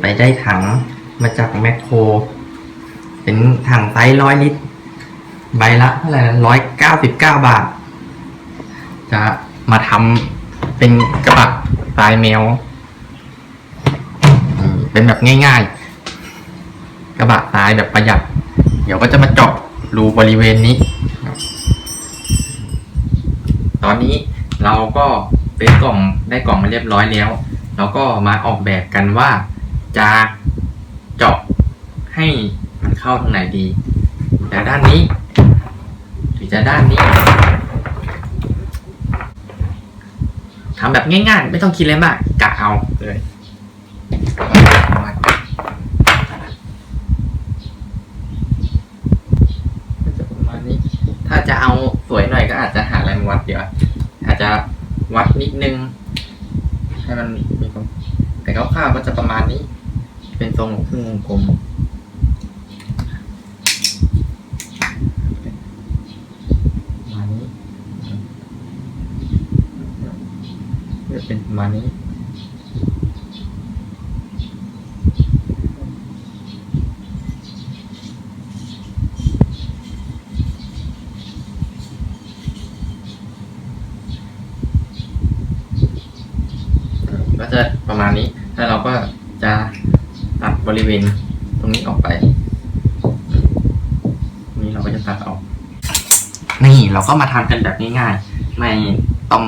ไปได้ถังมาจากแมคโคร เป็นถังไซส์ร้อยลิตร ใบละเท่าไหร่ร้อยเก้าสิบเก้าบาท จะมาทำเป็นกระบะทรายแมว เป็นแบบง่ายๆ กระบะทรายแบบประหยัด เดี๋ยวก็จะมาเจาะรูบริเวณนี้ ตอนนี้เราก็เป็นกล่องได้กล่องมาเรียบร้อยแล้ว เราก็มาออกแบบกันว่า จะเจาะให้มันเข้าตรงไหนดีจะด้านนี้หรือจะด้านนี้ทำแบบง่ายๆ ไม่ต้องคิดอะไรมากกะเอาเลยก็จะประมาณนี้ถ้าจะเอาสวยหน่อยก็อาจจะหาอะไรมาวัดเดี๋ยวอาจจะวัดนิดนึง ให้มันมีความแต่คร่าวๆก็จะประมาณนี้ เป็นทรงครึ่งวงกลมมานี้จะเป็นประมาณนี้ก็จะประมาณนี้ แล้วเราก็ บริเวณตรงนี้ออกไป นี่เราก็จะตัดออก นี่เราก็มาทำกันแบบง่ายๆ ไม่ต้อง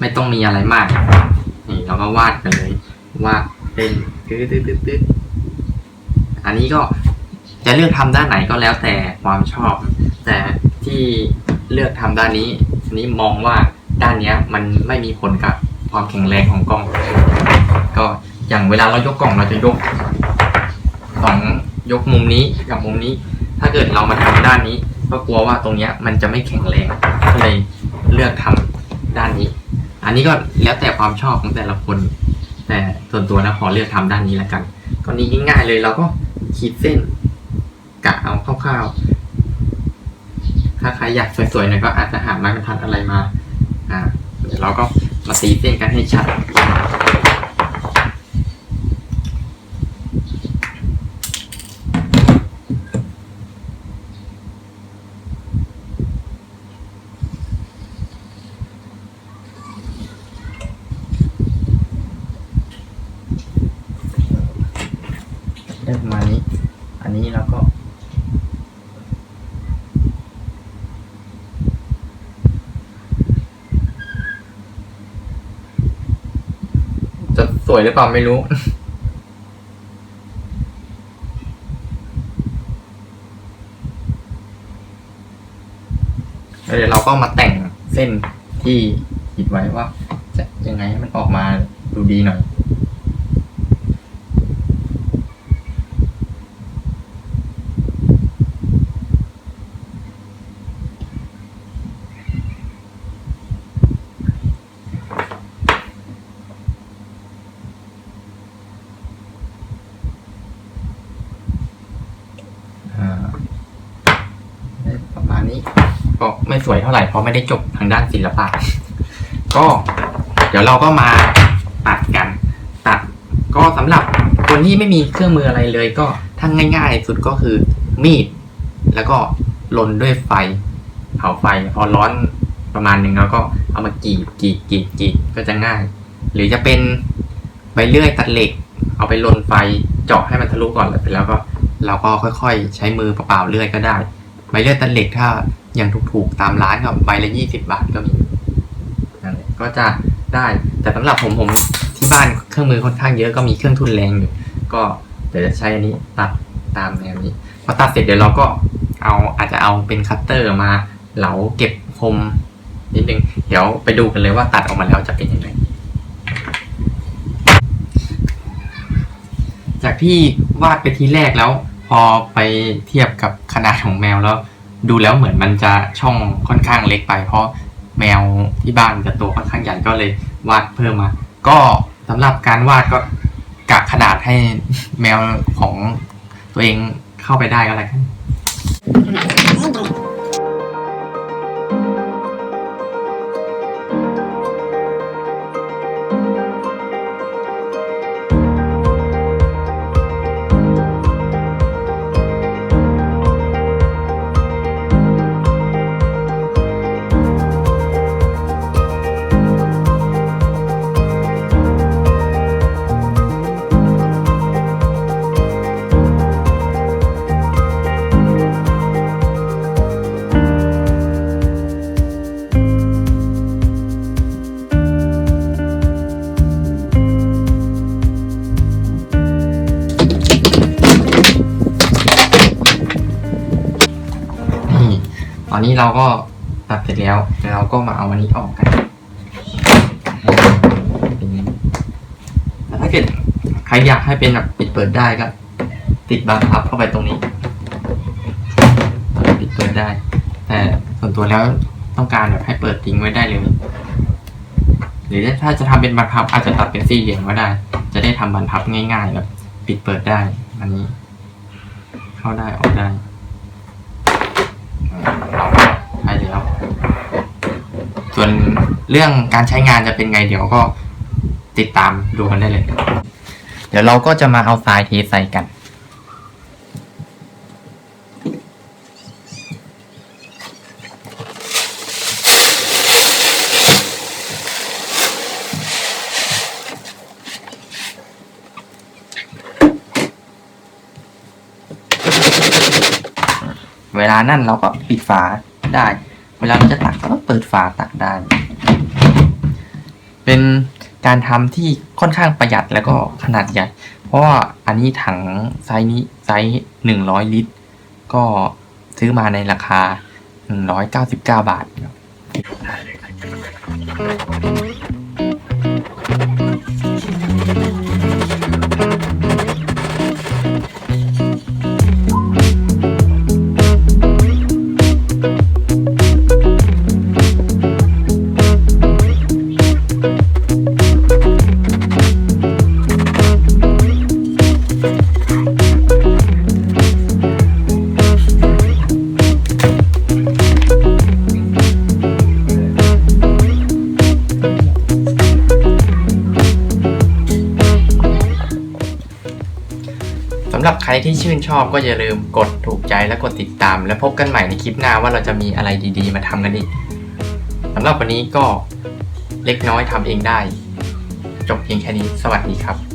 ไม่ต้องมีอะไรมาก นี่เราก็วาดกันเลย วาดเป็นตึ๊ดตึ๊ดตึ๊ดตึ๊ดอันนี้ก็จะเลือกทำด้านไหนก็แล้วแต่ความชอบ แต่ที่เลือกทำด้านนี้นนี้มองว่าด้านเนี้ยมันไม่มีผลกับความแข็งแรงของกล้อง ก็ อย่างเวลาเรายกกล่องเราจะยกสองยกมุมนี้กับมุมนี้ ถ้าเกิดเรามาทำด้านนี้ ก็กลัวว่าตรงเนี้ยมันจะไม่แข็งแรงก็เลยเลือกทำด้านนี้ อันนี้ก็แล้วแต่ความชอบของแต่ละคน แต่ส่วนตัวนะขอเลือกทำด้านนี้แล้วกันก็นี้ง่ายๆเลยเราก็ขีดเส้นกะเอาคร่าวๆถ้าใครอยากสวยๆหน่อยก็อาจจะหาไม้บรรทัดอะไรมา อ่า เดี๋ยวเราก็มาตีเส้นกันให้ชัด ได้ประมาณนี้ อันนี้เราก็ จะสวยหรือเปล่าไม่รู้ เดี๋ยวเราก็มาแต่งเส้นที่คิดไว้ว่า จะยังไงให้มันออกมาดูดีหน่อย อ่าได้ประมาณนี้ ก็ไม่สวยเท่าไหร่เพราะไม่ได้จบทางด้านศิลปะ ก็เดี๋ยวเราก็มาตัดกัน ตัด ก็สำหรับคนที่ไม่มีเครื่องมืออะไรเลย ก็ทั้งง่าย ๆ สุดก็คือมีด แล้วก็ลนด้วยไฟ เผาไฟ พอร้อนประมาณหนึ่งแล้วก็เอามากรีดกรีดกรีดกรีดก็จะง่าย หรือจะเป็นใบเลื่อยตัดเหล็ก เอาไปลนไฟเจาะให้มันทะลุก่อนแล้วเสร็จแล้วก็เราก็ค่อยๆ ใช้มือเปล่าๆเลื่อยก็ได้ใบเลื่อยตัดเหล็กถ้าอย่างถูกๆตามร้านก็ใบละยี่สิบาทก็มีนั่นแหละก็จะได้ แต่สำหรับผมผมที่บ้านเครื่องมือค่อนข้างเยอะก็มีเครื่องทุนแรงอยู่ ก็เดี๋ยวจะใช้อันนี้ตัดตามแนวนี้พอตัดเสร็จเดี๋ยวเราก็เอาอาจจะเอาเป็นคัตเตอร์มาเหลาเก็บคมนิดนึง เดี๋ยวไปดูกันเลยว่าตัดออกมาแล้วจะเป็นยังไงจากที่วาดไปทีแรกแล้ว พอไปเทียบกับขนาดของแมวแล้ว ดูแล้วเหมือนมันจะช่องค่อนข้างเล็กไป เพราะแมวที่บ้านจะตัวค่อนข้างใหญ่ก็เลยวาดเพิ่มมา ก็สำหรับการวาดก็กะขนาดให้แมวของตัวเองเข้าไปได้ก็แล้วกัน อนนี้เราก็ตัดเสร็จแล้วเดี๋ยวเราก็มาเอาอันนี้ออกกันถ้าเกิดใครอยากให้เป็นแบบปิดเปิดได้ก็ติดบานพับเข้าไปตรงนี้ปิดเปิดได้ แต่ส่วนตัวแล้วต้องการแบบให้เปิดทิ้งไว้ได้เลยหรือถ้าจะทำเป็นบานพับอาจจะตัดเป็นสี่เหลี่ยมก็ได้ จะได้ทำบานพับง่ายๆแบบปิดเปิดได้ อันนี้ เข้าได้ออกได้ ใช่แล้ว ส่วนเรื่องการใช้งานจะเป็นไงเดี๋ยวก็ติดตามดูกันได้เลย เดี๋ยวเราก็จะมาเอาทรายเทใส่กัน เวลานั่นเราก็ปิดฝาได้ เวลาเราจะตักก็เปิดฝาตักได้ เป็นการทำที่ค่อนข้างประหยัดแล้วก็ขนาดใหญ่ เพราะว่าอันนี้ถังไซส์นี้ไซส์หนึ่งร้อยลิตร ก็ซื้อมาในราคาหนึ่งร้อยเก้าสิบเก้าบาทครับ สำหรับใครที่ชื่นชอบก็อย่าลืมกดถูกใจและกดติดตาม และพบกันใหม่ในคลิปหน้าว่าเราจะมีอะไรดีๆ มาทำกันอีกสำหรับวันนี้ก็เล็กน้อยทำเองได้ จบเพียงแค่นี้ สวัสดีครับ